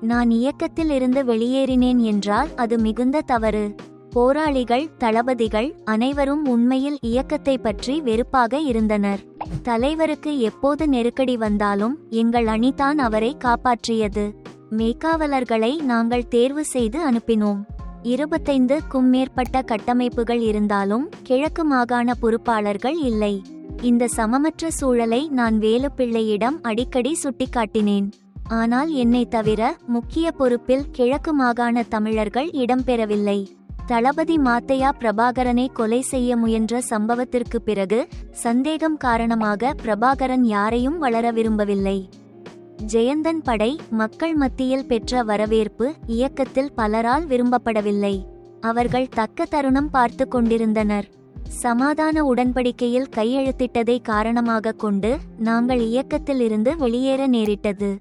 நான் இயக்கத்தில் இருந்து வெளியேறினேன் என்றால் அது மிகுந்த தவறு. போராளிகள் தளபதிகள் அனைவரும் உண்மையில் இயக்கத்தை பற்றி வெறுப்பாக இருந்தனர். தலைவருக்கு எப்போது நெருக்கடி வந்தாலும் எங்கள் அணிதான் அவரை காப்பாற்றியது. மேக்காவலர்களை நாங்கள் தேர்வு செய்து அனுப்பினோம். இருபத்தைந்துக்கும் மேற்பட்ட கட்டமைப்புகள் இருந்தாலும் கிழக்கு மாகாண பொறுப்பாளர்கள் இல்லை. இந்த சமமற்ற சூழலை நான் வேலுப்பிள்ளையிடம் அடிக்கடி சுட்டிக்காட்டினேன். ஆனால் என்னை தவிர முக்கிய பொறுப்பில் கிழக்கு மாகாண தமிழர்கள் இடம்பெறவில்லை. தளபதி மாத்தையா பிரபாகரனை கொலை செய்ய முயன்ற சம்பவத்திற்கு பிறகு சந்தேகம் காரணமாக பிரபாகரன் யாரையும் வளர விரும்பவில்லை. ஜெயந்தன் படை மக்கள் மத்தியில் பெற்ற வரவேற்பு இயக்கத்தில் பலரால் விரும்பப்படவில்லை. அவர்கள் தக்க தருணம் பார்த்து கொண்டிருந்தனர். சமாதான உடன்படிக்கையில் கையெழுத்திட்டதை காரணமாக கொண்டு நாங்கள் இயக்கத்தில் இருந்து வெளியேற நேரிட்டது.